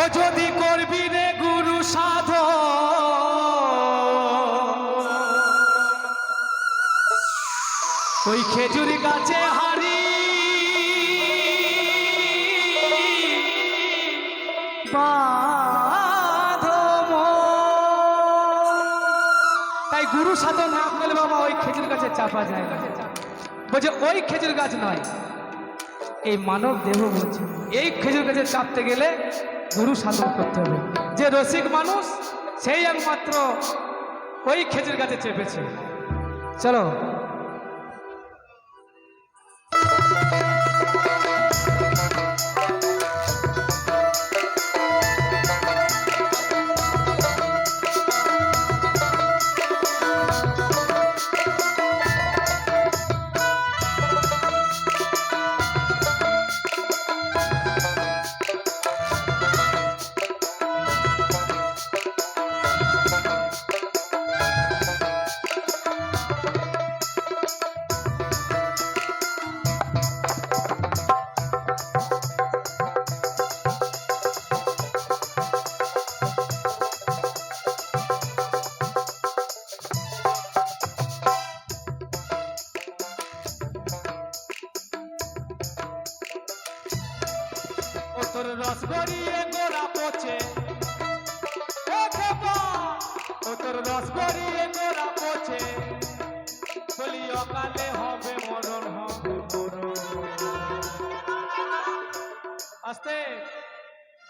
ও যদি করবি রে গুরু সাধ ওই খেজুর গাছে হারি। তাই গুরু সাধন না করলে বাবা ওই খেজুর গাছে চাপা যায় না। বলছে, ওই খেজুর গাছ নয়। এই মানব দেহ বলছে এই খেজুর গাছে চাপতে গেলে গুরু সাধন করতে হবে। যে রসিক মানুষ, সেই একমাত্র ওই খেজুর গাছে চেপেছে। চলো।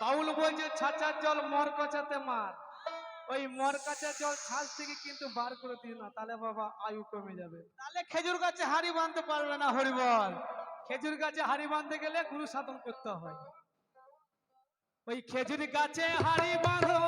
বাউল বলছে জল মর মার। ওই মর জল ছাঁচ থেকে কিন্তু বার করে দিও না, তাহলে বাবা আয়ু কমে যাবে। তাহলে খেজুর গাছে হাড়ি বাঁধতে পারবে না হরিবল খেজুর গাছে হাড়ি বাঁধতে গেলে গুরু সাধন করতে হয়। ওই খেজুর গাছে হাড়ি বাঁধো।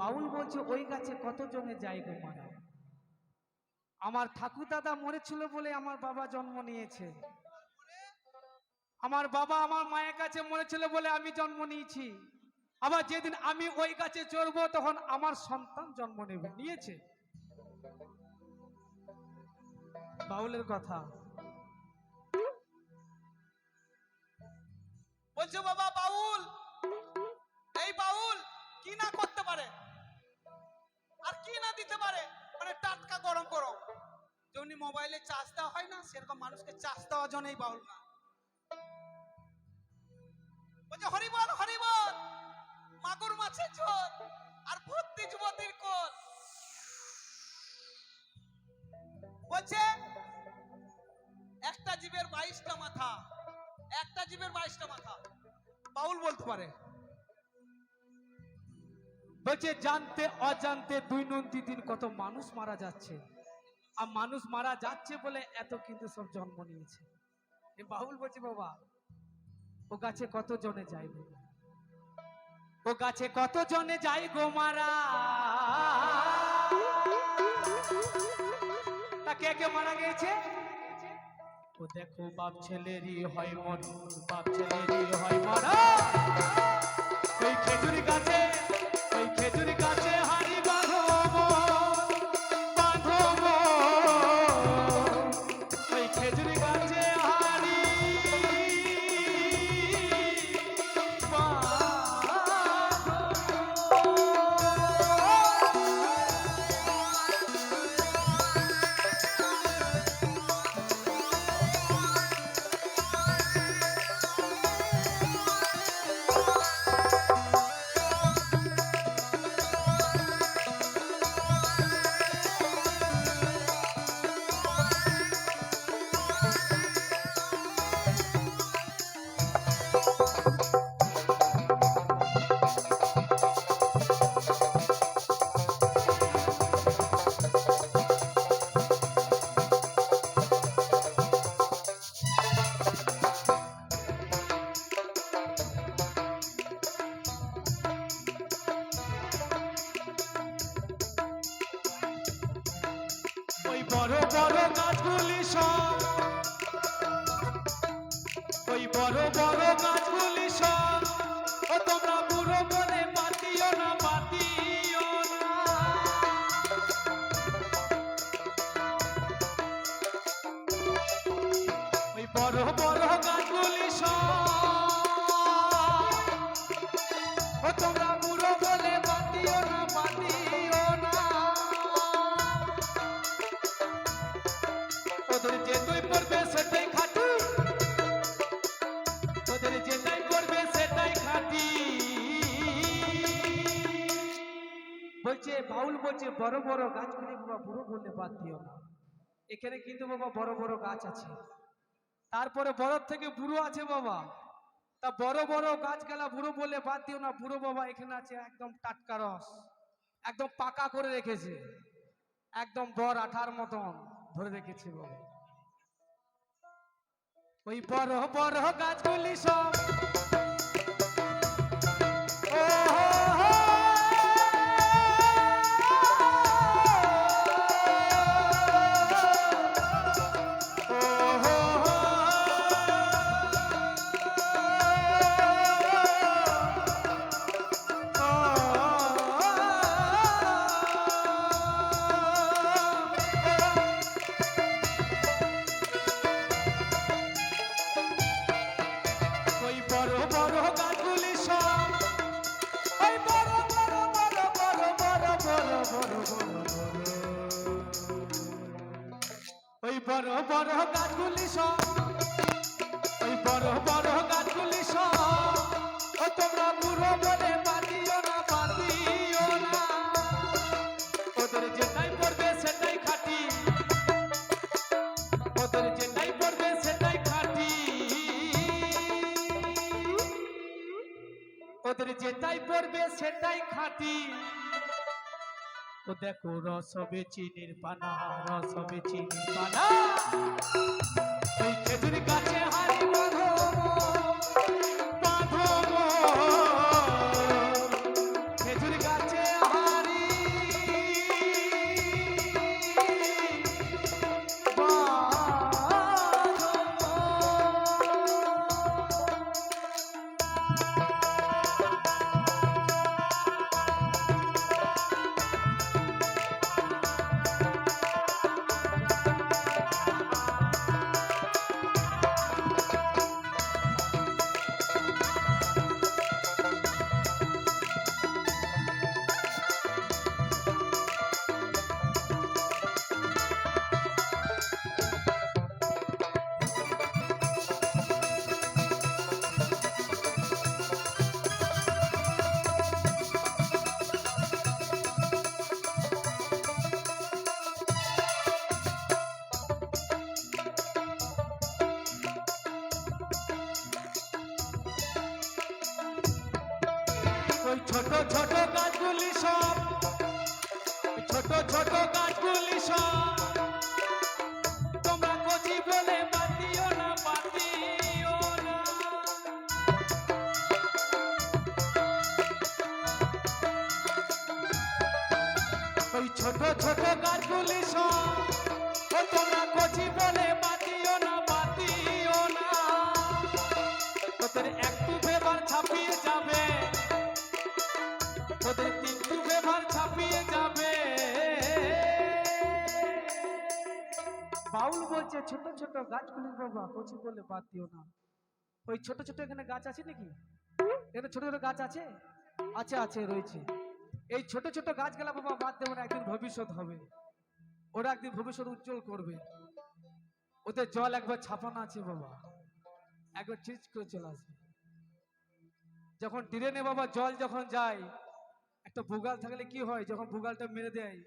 বাউল বলছে, ওই গাছে কত জনে যায় গো মারা? আমার ঠাকুর দাদা মরেছিল বলে আমার বাবা জন্ম নিয়েছে। আমার বাবা আমার মায়ের কাছে মরেছিল বলে আমি জন্ম নিয়েছি। আবার যেদিন আমি ওই গাছে চড়বো, তখন আমার সন্তান জন্ম নেবে, নিয়েছে। বাউলের কথা। বলছে, বাবা বাউল এই বাউল কি না করতে পারে? আর কি না দিতে পারে? মানে টাটকা গরম গরম যেমনি মোবাইলে চার্জ দেওয়া হয় না, সেরকম মানুষকে চার্জ দেওয়ার জন্যই বাউল না। বলছে হরিবল হরিবল মাগুর মাছের ঝোল আর ভর্তি যুবতীর বলছে, একটা জীবের বাইশটা মাথা। একটা জীবের বাইশটা মাথা। বাউল বলতে পারে। বলছে, জানতে, অজান্তে দুই নন্দী দিন কত মানুষ মারা যাচ্ছে। আর মানুষ মারা যাচ্ছে বলে এত কিন্তু সব জন্ম নিয়েছে। এ বাহুল বলছে, বাবা, ও গাছে কত জনে যায় গো? ও গাছে কত জনে যায় গো মারা? তা কে কে মারা গেছে ও দেখো বাপ ছেলেরই হয় মন বাপ ছেলেরই হয় মন। ওই খেজুরি বড় বড় গাছগুলি সব। ওই বড় বড় গাছগুলি সব। ও তোমরা বুড়ো করে পাতিও না পাতিও না। ওই বড় বড় বলছে, বাউল বলছে, বড় বড় গাছগুলি বাবা বুড়ো বললে বাদ দিও না। এখানে কিন্তু বাবা বড় বড় গাছ আছে। তারপরে বড় থেকে বুড়ো আছে বাবা। তা বড় বড় গাছ গেলা বুড়ো বলে বাদ দিও না, বুড়ো বাবা এখানে আছে একদম টাটকা রস, একদম পাকা করে রেখেছে। একদম বর আঠার মতন ধরে রেখেছে বাবা। ওই বড় বড় গাছগুলি সব বড় বড় গাছগুলি ওই বড় বড় গাছগুলি ও তোমরা ওদের যেটাই পড়বে সেটাই খাটি। ওদের যেটাই পড়বে সেটাই খাটি। ওদের যেটাই পড়বে সেটাই খাটি। ও দেখো রস হবে চিনির পানা রস হবে চিনির পানা। খেজুর গাছে ছোট ছোট গাছগুলি সব। ওই ছোট ছোট গাছগুলি সব। তোমরা কচি বলে বাতিও না বাতিও না। ওই ছোট ছোট গাছগুলি সব। ও তোমরা কচি বলে বাতিও না বাতিও না। তোদের একটু বাউল বলছে, ছোট ছোট গাছগুলি বাবা, কচি বলে বাদ দিও না। ওই ছোট ছোট এখানে গাছ আছে নাকি? এখানে ছোট ছোট গাছ আছে? আছে আছে, রয়েছে। এই ছোট ছোট গাছগুলা বাবা বাদ দেবো না, একদিন ভবিষ্যৎ হবে। ওরা একদিন ভবিষ্যৎ উজ্জ্বল করবে। ওদের জল একবার ছাপানো আছে বাবা। একবার চিজ করে চলে আসবে। যখন ট্রেনে বাবা জল যখন যায়, একটা বুগাল থাকলে কি হয়? যখন বুগালটা মেরে দেয়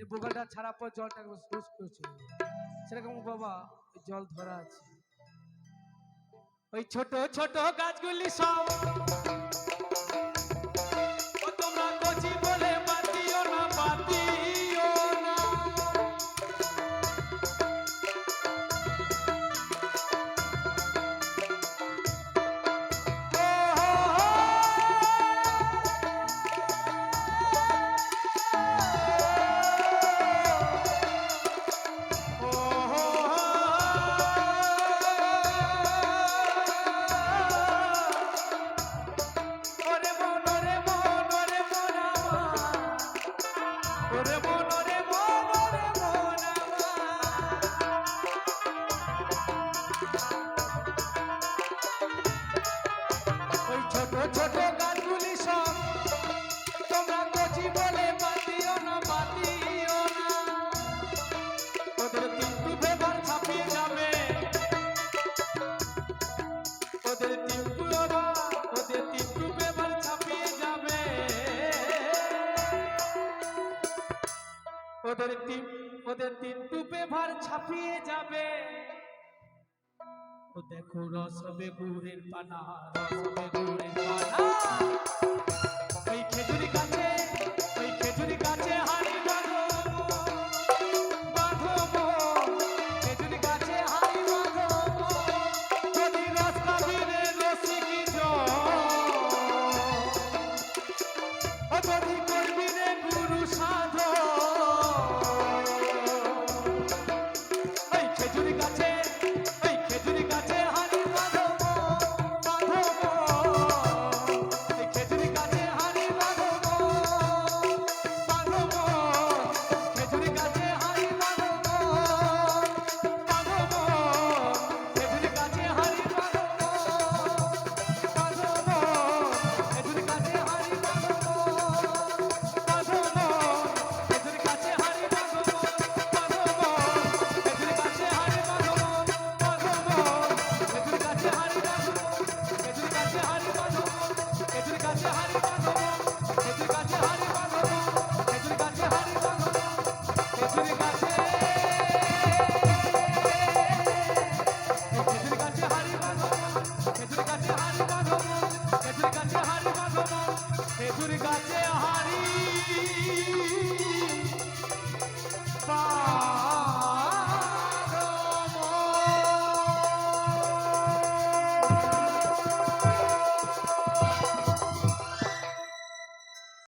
এই ছাড়া পর জলটা একবার সোস করে সেরকম বাবা জল ধরা আছে। ওই ছোট ছোট গাছগুলি সব ওরে ওদের তিন ওদের তিন টুপে ভার ছাপিয়ে যাবে। ও দেখো রসবে গুড়ের পানা রসবে গুড়ের পানা। ওই খেজুরি গাছে Thank you.